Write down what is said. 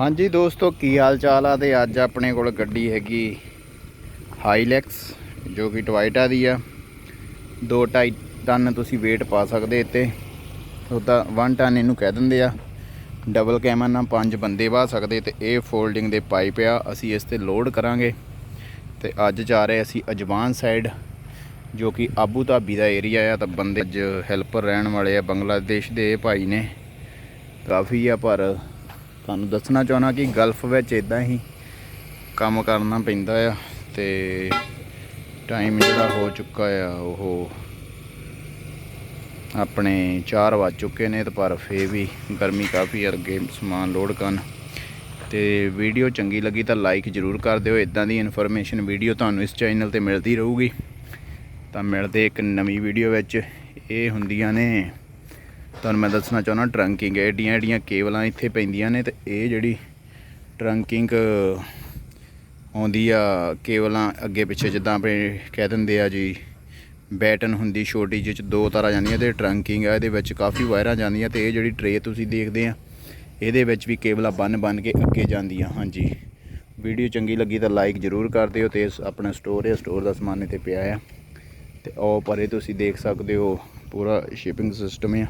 ਹਾਂਜੀ ਦੋਸਤੋ, ਕੀ ਹਾਲ ਚਾਲ ਆ? ਤੇ ਅੱਜ ਆਪਣੇ ਕੋਲ ਗੱਡੀ ਹੈਗੀ ਹਾਈਲੈਕਸ ਜੋ ਕਿ ਟਵਾਈਟਾ ਦੀ ਆ। 2.5 ਟਨ ਤੁਸੀਂ weight ਪਾ ਸਕਦੇ ਇੱਥੇ। ਉਹਦਾ 1 ਟਨ ਇਹਨੂੰ ਕਹਿ ਦਿੰਦੇ ਆ। ਡਬਲ ਕੈਮਨ ਨਾਲ ਪੰਜ ਬੰਦੇ ਬਾਹ ਸਕਦੇ ਤੇ ਇਹ ਫੋਲਡਿੰਗ ਦੇ ਪਾਈਪ ਆ। ਅਸੀਂ ਇਸ ਤੇ ਲੋਡ ਕਰਾਂਗੇ। ਤੇ ਅੱਜ ਜਾ ਰਹੇ ਅਸੀਂ ਅਜਵਾਨ ਸਾਈਡ ਜੋ ਕਿ ਆਬੂ ਧਾਬੀ ਦਾ ਏਰੀਆ ਆ। ਤਾਂ ਬੰਦੇ ਅੱਜ ਹੈਲਪਰ ਰਹਿਣ ਵਾਲੇ ਆ। ਬੰਗਲਾਦੇਸ਼ ਦੇ ਭਾਈ ਨੇ। ਕਾਫੀ ਆ ਪਰ ਤੁਹਾਨੂੰ ਦੱਸਣਾ ਚਾਹਣਾ ਕਿ ਗਲਫ ਵਿੱਚ ਇਦਾਂ ਹੀ ਕੰਮ ਕਰਨਾ ਪੈਂਦਾ ਆ ਤੇ ਟਾਈਮ ਜਿਹੜਾ ਹੋ ਚੁੱਕਾ ਆ, ਉਹ ਆਪਣੇ 4 ਵੱਜ ਚੁੱਕੇ ਨੇ ਤੇ ਪਰ ਫੇ ਵੀ ਗਰਮੀ ਕਾਫੀ ਆ, ਅੱਗੇ ਸਮਾਨ ਲੋਡ ਕਰਨ। ਤੇ ਵੀਡੀਓ ਚੰਗੀ ਲੱਗੀ ਤਾਂ ਲਾਈਕ ਜ਼ਰੂਰ ਕਰ ਦਿਓ। ਇਦਾਂ ਦੀ ਇਨਫੋਰਮੇਸ਼ਨ ਵੀਡੀਓ ਤੁਹਾਨੂੰ ਇਸ ਚੈਨਲ ਤੇ ਮਿਲਦੀ ਰਹੂਗੀ। ਤਾਂ ਮਿਲਦੇ ਇੱਕ ਨਵੀਂ ਵੀਡੀਓ ਵਿੱਚ। ਇਹ ਹੁੰਦੀਆਂ ਨੇ ਤੁਹਾਨੂੰ ਮੈਂ ਦੱਸਣਾ ਚਾਹੁੰਦਾ ਟਰੰਕਿੰਗ ਐਡੀਆਂ ਐਡੀਆਂ ਕੇਬਲਾਂ ਇੱਥੇ ਪੈਂਦੀਆਂ ਨੇ ਤੇ ਇਹ ਜਿਹੜੀ ਟਰੰਕਿੰਗ ਆਉਂਦੀ ਆ ਕੇਬਲਾਂ ਅੱਗੇ ਪਿੱਛੇ ਜਿੱਦਾਂ ਆਪਣੇ ਕਹਿ ਦਿੰਦੇ ਆ ਜੀ, ਬੈਟਨ ਹੁੰਦੀ ਛੋਟੀ ਜਿਹੀ ਚ ਦੋ ਤਾਰਾਂ ਜਾਂਦੀਆਂ ਤੇ ਟਰੰਕਿੰਗ ਆ, ਇਹਦੇ ਵਿੱਚ ਕਾਫੀ ਵਾਇਰਾਂ ਜਾਂਦੀਆਂ ਤੇ ਇਹ ਜਿਹੜੀ ਟਰੇ ਤੁਸੀਂ ਦੇਖਦੇ ਆ, ਇਹਦੇ ਵਿੱਚ ਵੀ ਕੇਬਲਾਂ ਬੰਨ ਬੰਨ ਕੇ ਅੱਗੇ ਜਾਂਦੀਆਂ, ਹਾਂਜੀ। ਵੀਡੀਓ ਚੰਗੀ ਲੱਗੀ ਤਾਂ ਲਾਈਕ ਜ਼ਰੂਰ ਕਰ ਦਿਓ ਤੇ ਆਪਣਾ ਸਟੋਰ ਹੈ ਸਟੋਰ ਦਾ ਸਮਾਨ ਇੱਥੇ ਪਿਆ ਆ। ਤੇ ਉਹ ਪਰੇ ਤੁਸੀਂ ਦੇਖ ਸਕਦੇ ਹੋ, ਪੂਰਾ ਸ਼ਿਪਿੰਗ ਸਿਸਟਮ ਆ।